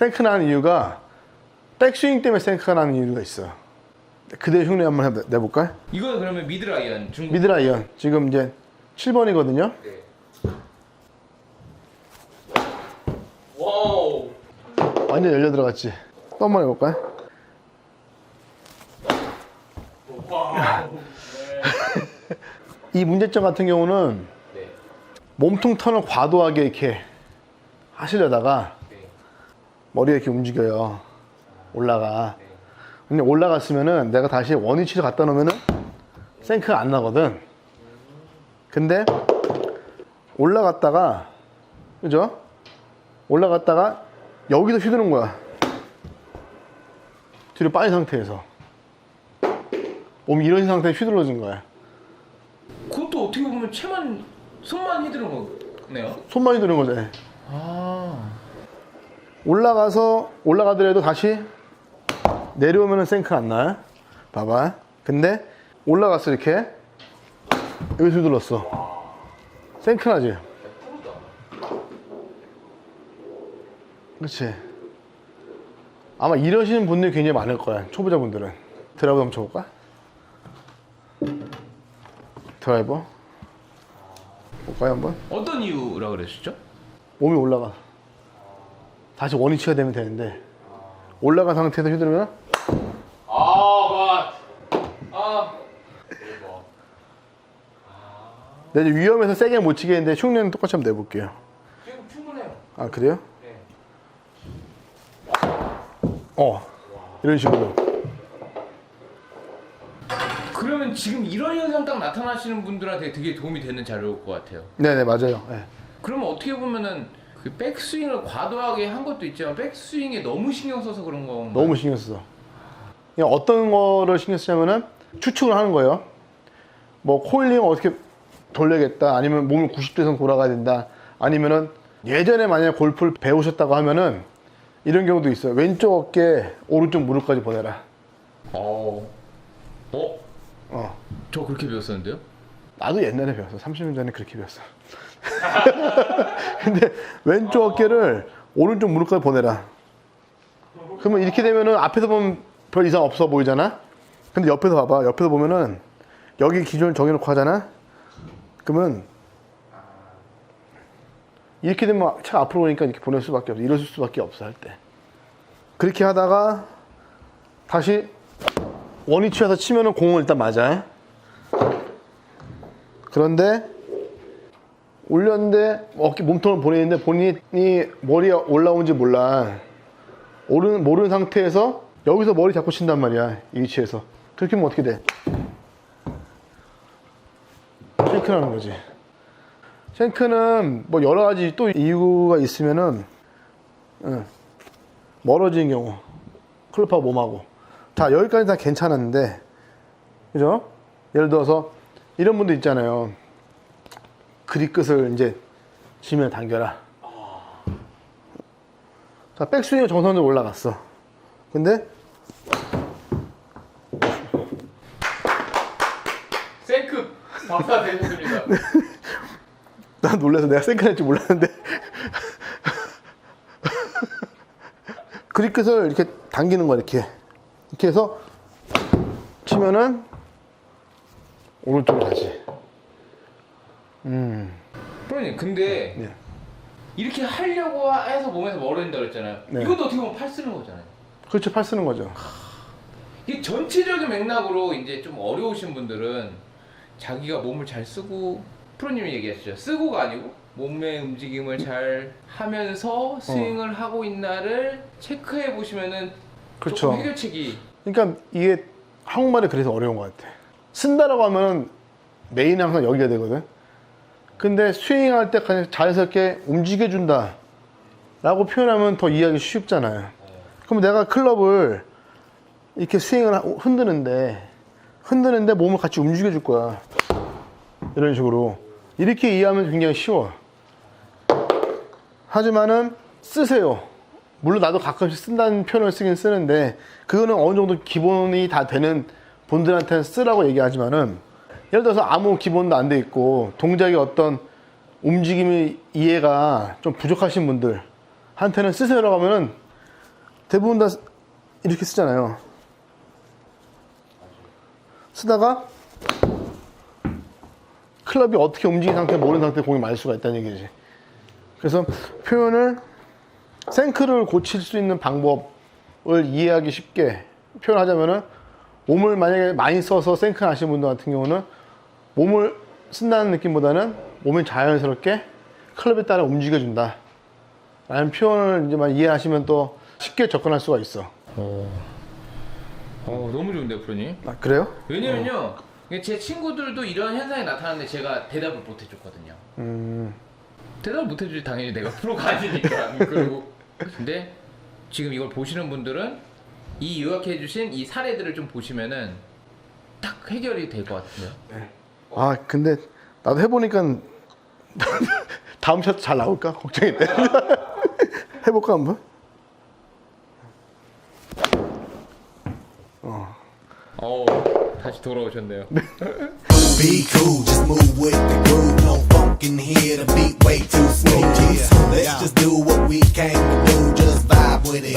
생크 나는 이유가 백스윙 때문에 생크가 나는 이유가 있어. 그대 흉내 한번 해- 내볼까? 이거는 그러면 미드라이언 중국. 미드라이언 지금 이제 7번이거든요. 네. 와우. 완전 열려 들어갔지. 또 한 번 해볼까? 이 문제점 같은 경우는 네. 몸통 턴을 과도하게 이렇게 하시려다가 네. 머리가 이렇게 움직여요. 올라가. 네. 근데 올라갔으면은 내가 다시 원위치로 갖다 놓으면은 생크가 안 나거든. 근데 올라갔다가 그죠? 올라갔다가 여기서 휘두른 거야. 뒤로 빠진 상태에서 몸이 이런 상태에 휘둘러진 거야. 그것도 어떻게 보면 채만 손만 휘두른 거네요. 손만 휘두른 거지. 아. 올라가서 올라가더라도 다시 내려오면은 생크 안 나. 봐봐. 근데 올라갔어 이렇게 여기서 휘둘렀어. 생크 나지. 그렇지. 아마 이러시는 분들이 굉장히 많을 거야. 초보자분들은. 드라이브 한번 쳐볼까? 드라이버. 볼까요 한번? 어떤 이유라 그러셨죠? 몸이 올라가. 다시 원위치가 되면 되는데 올라간 상태에서 휘두르면 아, 맞. 아. 내가 이제 위험해서 세게 못 치겠는데 흉내는 똑같이 한번 내볼게요. 지금 충분해요. 아 그래요? 네. 어 이런 식으로. 그러면 지금 이런 현상 딱 나타나시는 분들한테 되게 도움이 되는 자료일 것 같아요. 네네 맞아요. 네. 그러면 어떻게 보면은 그 백스윙을 과도하게 한 것도 있지만 백스윙에 너무 신경 써서 그런 거 너무 신경 써. 그냥 어떤 거를 신경 쓰냐면은 추측을 하는 거예요. 뭐 코일링을 어떻게 돌려야겠다. 아니면 몸을 90도 이상 돌아가야 된다. 아니면은 예전에 만약에 골프를 배우셨다고 하면은 이런 경우도 있어요. 왼쪽 어깨, 오른쪽 무릎까지 보내라. 어. 어? 어. 저 그렇게 배웠었는데요? 나도 옛날에 배웠어. 30년 전에 그렇게 배웠어. 근데 왼쪽 어깨를 오른쪽 무릎까지 보내라. 그러면 이렇게 되면은 앞에서 보면 별 이상 없어 보이잖아? 근데 옆에서 봐봐. 옆에서 보면은 여기 기준을 정해놓고 하잖아? 그러면 이렇게 되면 차 앞으로 오니까 이렇게 보낼 수밖에 없어. 이럴 수밖에 없어, 할 때. 그렇게 하다가 다시 원위치에서 치면은 공을 일단 맞아. 그런데 올렸는데 어깨 몸통을 보내는데 본인이 머리가 올라온지 몰라. 모르는, 모르는 상태에서 여기서 머리 잡고 친단 말이야. 이 위치에서. 그렇게 하면 어떻게 돼? 탱크라는 거지. 탱크는 뭐 여러 가지 또 이유가 있으면은 응, 멀어지는 경우 클럽하고 몸하고 자 여기까지 다 괜찮았는데 그죠? 예를 들어서 이런 분들 있잖아요. 그립 끝을 이제 지면 당겨라. 자, 백스윙은 정상적으로 올라갔어. 근데 생크 박사 되셨습니다. 난 놀라서 내가 생각할 줄 몰랐는데 그립 끝을 이렇게 당기는 거야 이렇게 이렇게 해서 치면은 오른쪽으로 가지. 음, 프로님 근데 네. 이렇게 하려고 해서 몸에서 멀어진다 그랬잖아요. 네. 이것도 어떻게 보면 팔 쓰는 거잖아요. 그렇죠 팔 쓰는 거죠. 이게 전체적인 맥락으로 이제 좀 어려우신 분들은 자기가 몸을 잘 쓰고 프로님이 얘기하시죠. 쓰고가 아니고 몸의 움직임을 잘 하면서 스윙을 하고 있나를 체크해 보시면은 그렇죠. 조금 해결책이 그러니까 이게 한국말이 그래서 어려운 것 같아. 쓴다라고 하면은 메인은 항상 여기가 되거든. 근데 스윙할 때 그냥 자연스럽게 움직여준다. 라고 표현하면 더 이해하기 쉽잖아요. 그럼 내가 클럽을 이렇게 스윙을 하- 흔드는데, 흔드는데 몸을 같이 움직여 줄 거야. 이런 식으로. 이렇게 이해하면 굉장히 쉬워. 하지만은 쓰세요. 물론 나도 가끔씩 쓴다는 표현을 쓰긴 쓰는데 그거는 어느 정도 기본이 다 되는 분들한테는 쓰라고 얘기하지만은 예를 들어서 아무 기본도 안 돼 있고 동작의 어떤 움직임의 이해가 좀 부족하신 분들한테는 쓰세요라고 하면은 대부분 다 이렇게 쓰잖아요. 쓰다가 클럽이 어떻게 움직이는 상태 모르는 상태 공이 맞을 수가 있다는 얘기지. 그래서 표현을 생크를 고칠 수 있는 방법을 이해하기 쉽게 표현하자면은 몸을 만약에 많이 써서 생크 하시는 분들 같은 경우는 몸을 쓴다는 느낌보다는 몸이 자연스럽게 클럽에 따라 움직여준다. 라는 표현을 이제 만 이해하시면 또 쉽게 접근할 수가 있어. 어, 너무 좋은데요, 프로님? 아, 그래요? 왜냐면요, 제 친구들도 이런 현상이 나타나는데 제가 대답을 못 해줬거든요. 음, 대답을 못 해주지 당연히 내가 프로가 아니니까. 그리고 근데 지금 이걸 보시는 분들은 이 요약해 주신 이 사례들을 좀 보시면은 딱 해결이 될 것 같아요. 아, 근데 나도 해보니까 다음 샷 잘 나올까? 걱정이 돼. 해볼까, 한번? 어, 다시 돌아오셨네요. Be cool, just move with the groove. No funk in here, the beat way too smooth. Yeah, let's just do what we came to do. Just vibe with it,